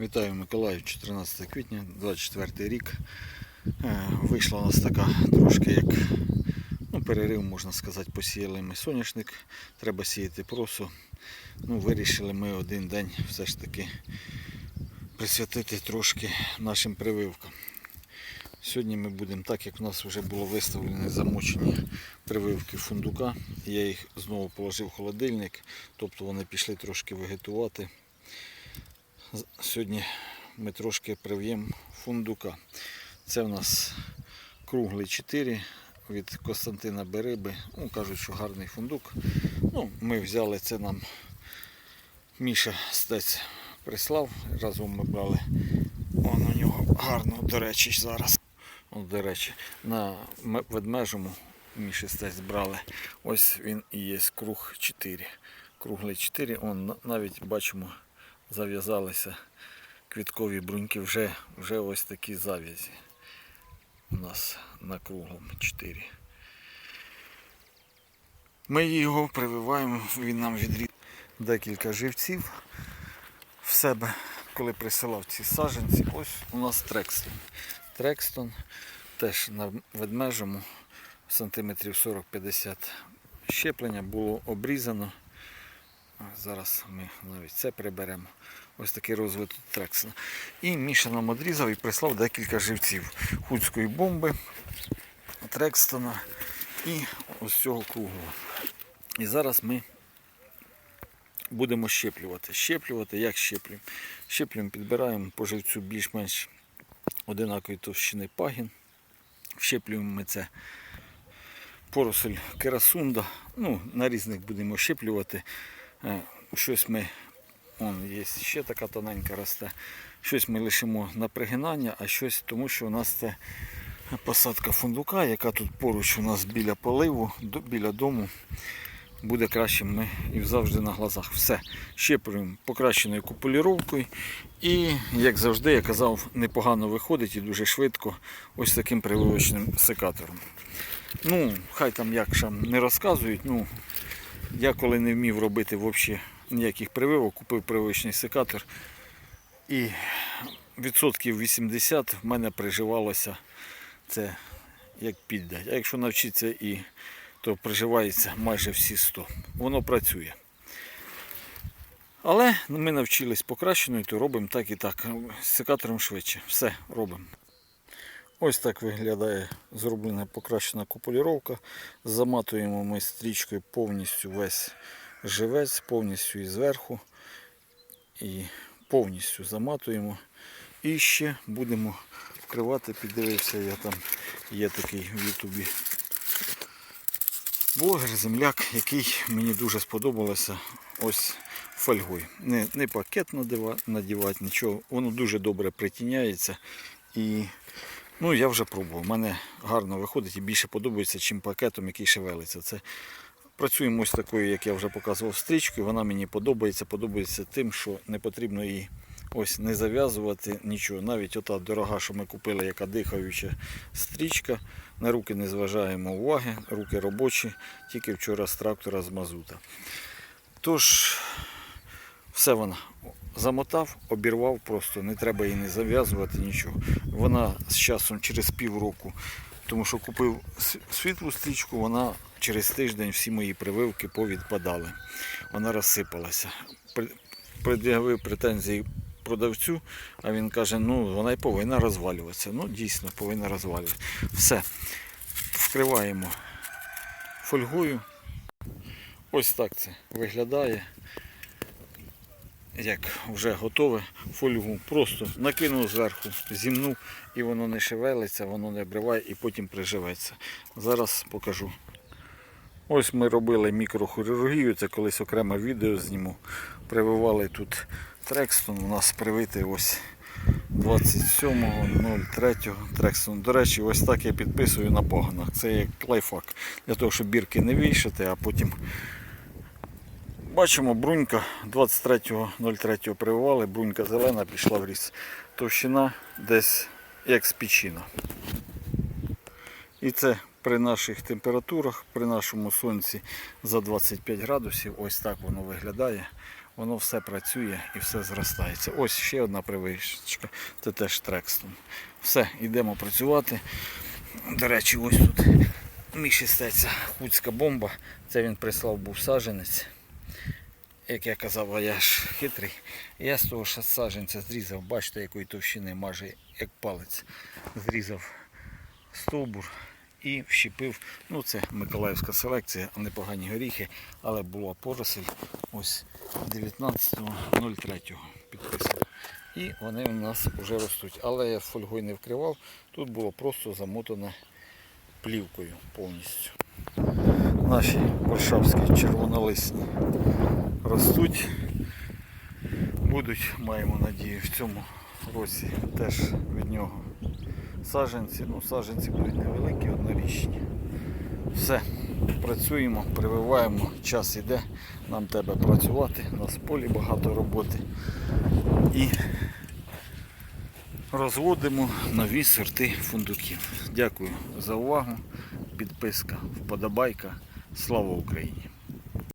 Вітаю Миколаїв, 14 квітня, 24 рік. Е, Вийшла у нас така трошки як ну, перерив, можна сказати, посіяли ми соняшник, треба сіяти просо. Ну, вирішили ми один день все ж таки присвятити трошки нашим прививкам. Сьогодні ми будемо, так як у нас вже було виставлені замочені прививки фундука, я їх знову положив в холодильник, тобто вони пішли трошки вегетувати. Сьогодні ми трошки прив'ємо фундука. Це в нас круглий 4 від Костянтина Бериби. Ну, кажуть, що гарний фундук. Ну, ми взяли це нам. Міша стець прислав. Разом ми брали. Он у нього гарно, до речі, зараз. О, до речі, на ведмежому Міші стець брали. Ось він і є круг 4. Круглий 4. Он навіть бачимо зав'язалися квіткові бруньки, вже, вже ось такі зав'язі у нас на круглому 4. Ми його прививаємо, він нам відріз декілька живців в себе, коли присилав ці саджанці. Ось у нас Трекстон. Трекстон теж на ведмежому сантиметрів 40-50 щеплення було обрізано. Зараз ми навіть це приберемо. Ось такий розвиток Трексона. І Міша нам одрізав і прислав декілька живців худської бомби, Трекстона і ось цього круглого. І зараз ми будемо щеплювати. Щеплювати, як щеплюємо? Щеплюємо, підбираємо по живцю більш-менш одинакової товщини пагін. Щеплюємо ми це поросль керасунда. Ну, на різних будемо щеплювати. Е, Щось ми, он є ще така тоненька росте. Щось ми лишимо на пригинання, а щось тому, що у нас це посадка фундука, яка тут поруч у нас біля поливу, біля дому. Буде краще ми і завжди на глазах. Все. Щеплюємо покращеною купуліровкою. І, як завжди, я казав, непогано виходить і дуже швидко ось таким прививочним секатором. Ну, хай там як ще не розказують. Ну, я коли не вмів робити взагалі ніяких прививок, купив прививочний секатор. І відсотків 80 в мене приживалося це як піддать. А якщо навчитися і то приживається майже всі 100. Воно працює. Але ми навчились покращеною, то робимо так і так. З секатором швидше. Все робимо. Ось так виглядає зроблена покращена куполіровка. Заматуємо ми стрічкою повністю весь живець, повністю і зверху. І повністю заматуємо. І ще будемо вкривати, піддивився, я там є такий в Ютубі блогер, земляк, який мені дуже сподобалося ось фольгою. Не, не пакет надівати, нічого. Воно дуже добре притіняється. І ну, я вже пробував. У мене гарно виходить і більше подобається, чим пакетом, який шевелиться. Це Працюємо ось такою, як я вже показував, стрічкою. Вона мені подобається. Подобається тим, що не потрібно її ось не зав'язувати нічого. Навіть ота дорога, що ми купили, яка дихаюча стрічка. На руки не зважаємо уваги, руки робочі, тільки вчора з трактора з мазута. Тож, все вона замотав, обірвав просто, не треба її не зав'язувати нічого. Вона з часом через півроку, тому що купив світлу стрічку, вона через тиждень всі мої прививки повідпадали. Вона розсипалася. Пред'явив претензії продавцю, а він каже, ну вона й повинна розвалюватися. Ну, дійсно, повинна розвалюватися. Все. Вкриваємо фольгою. Ось так це виглядає. Як вже готове фольгу. Просто накинув зверху, зімнув і воно не шевелиться, воно не обриває і потім приживеться. Зараз покажу. Ось ми робили мікрохірургію, це колись окреме відео зніму. Прививали тут Трекстон, у нас привитий ось 27.03 Трекстон. До речі, ось так я підписую на погонах. Це як лайфхак. Для того, щоб бірки не вішати, а потім бачимо брунька 23.03 прививали, брунька зелена пішла в ріс. Товщина десь як з печіна. І це при наших температурах, при нашому сонці за 25 градусів, ось так воно виглядає. воно все працює і все зростається. Ось ще одна привичка, це теж Трекстон. Все, йдемо працювати. До речі, ось тут мішістеться хуцька бомба. Це він прислав був саженець. Як я казав, а я ж хитрий. Я з того ж саженця зрізав, бачите, якої товщини майже як палець. Зрізав стовбур і вщепив. Ну це Миколаївська селекція, а непогані горіхи, але була поросль ось 19.03 підписано. І вони у нас вже ростуть. Але я фольгою не вкривав, тут було просто замотане плівкою повністю. Наші варшавські червонолисні ростуть. Будуть, маємо надію, в цьому році теж від нього саджанці. Ну, саджанці будуть невеликі, однорічні. Все, працюємо, прививаємо, час іде, нам треба працювати, у нас в полі багато роботи. І розводимо нові сорти фундуків. Дякую за увагу. Підписка, вподобайка. Слава Україні!